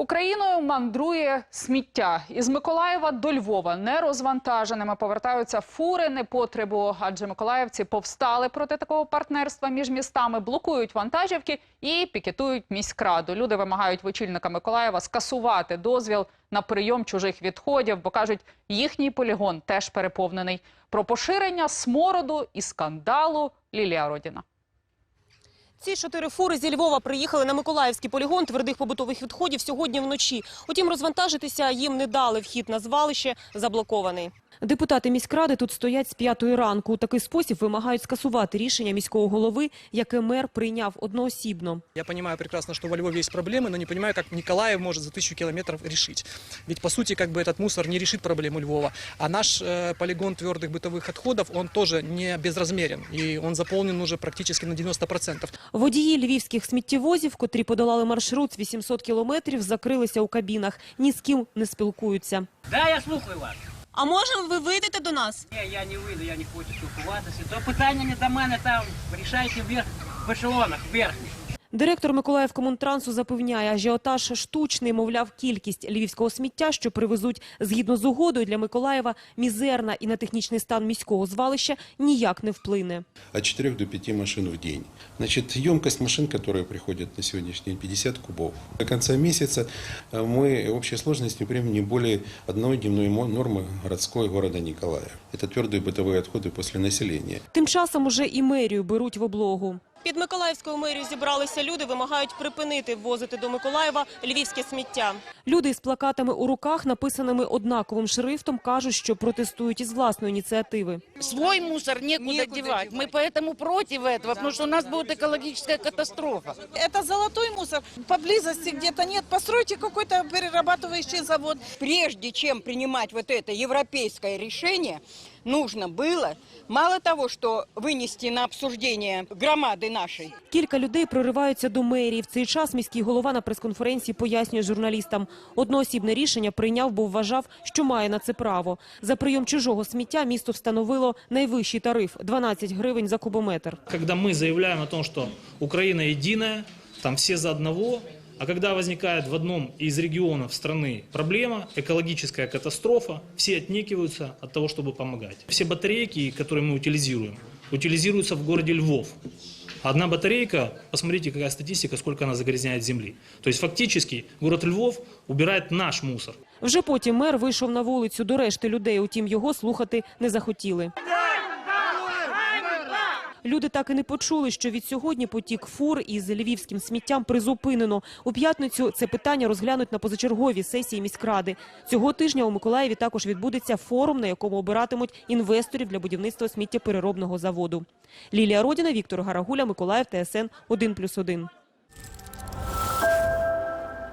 Україною мандрує сміття. Із Миколаєва до Львова нерозвантаженими повертаються фури непотребу, адже миколаївці повстали проти такого партнерства між містами, блокують вантажівки і пікетують міськраду. Люди вимагають в очільника Миколаєва скасувати дозвіл на прийом чужих відходів, бо кажуть, їхній полігон теж переповнений. Про поширення смороду і скандалу Лілія Родіна. Ці чотири фури зі Львова приїхали на Миколаївський полігон твердих побутових відходів сьогодні вночі. Утім, розвантажитися їм не дали. Вхід на звалище заблокований. Депутати міськради тут стоять з п'ятої ранку. У такий спосіб вимагають скасувати рішення міського голови, яке мер прийняв одноосібно. Я понимаю прекрасно, что во Львове есть проблемы, но не понимаю, как Николаев может за тысячу километров решить. Ведь, по сути, как бы этот мусор не решит проблему Львова. А наш э, полигон твердых бытовых отходов, он тоже не безразмерен. И он заполнен уже практически на 90%. Водії львівських сміттєвозів, котрі подолали маршрут з 800 кілометрів, закрилися у кабінах. Ні з ким не спілкуються. Да, я слухаю вас. А можемо ви вийдете до нас? Ні, я не вийду, я не хочу спілкуватися. То питання не до мене там. Рішайте вверх в ешелонах, верхніх. Директор Миколаївкомунтрансу запевняє, ажіотаж штучний, мовляв, кількість львівського сміття, що привезуть згідно з угодою для Миколаєва, мізерна і на технічний стан міського звалища ніяк не вплине. от 4 до 5 машин в день. Значит, емкость машин, которые приходят на сегодняшний день, 50 кубов. До конца месяца э, мы общей сложностью примем не более одной дневной мо- нормы городской города Николая. Это твердые бытовые отходы после населения. Тим часом уже і мерію беруть в облогу. Під Миколаївською мерією зібралися люди, вимагають припинити ввозити до Миколаєва львівське сміття. Люди із плакатами у руках, написаними однаковим шрифтом, кажуть, що протестують із власної ініціативи. Свой мусор некуда, девать. Мы поэтому против этого, потому что у нас будет экологическая катастрофа. Это золотой мусор. Поблизости где-то нет. Постройте какой-то перерабатывающий завод. прежде чем принимать вот это европейское решение, нужно было мало того, что вынести на обсуждение громады нашей, Кілька людей прориваються до мерії. В цей час міський голова на прес-конференції пояснює журналістам. Одноосібне рішення прийняв, бо вважав, що має на це право. За прийом чужого сміття місто встановило найвищий тариф – 12 гривень за кубометр. когда мы заявляем о том, что Украина единая, там все за одного, а когда возникает в одном из регионов страны проблема, экологическая катастрофа, все отнекиваются от того, чтобы помогать. Все батарейки, которые мы утилизируем, утилизируются в городе Львов. Одна батарейка, посмотрите, какая статистика, сколько она загрязняет земли. То есть фактически город Львов убирает наш мусор. Вже потім мер вийшов на вулицю до решти людей, утім його слухати не захотіли. Люди так і не почули, що від сьогодні потік фур із львівським сміттям призупинено. У п'ятницю це питання розглянуть на позачерговій сесії міськради. Цього тижня у Миколаєві також відбудеться форум, на якому обиратимуть інвесторів для будівництва сміттєпереробного заводу. Лілія Родіна, Віктор Гарагуля, Миколаїв, ТСН 1+,1.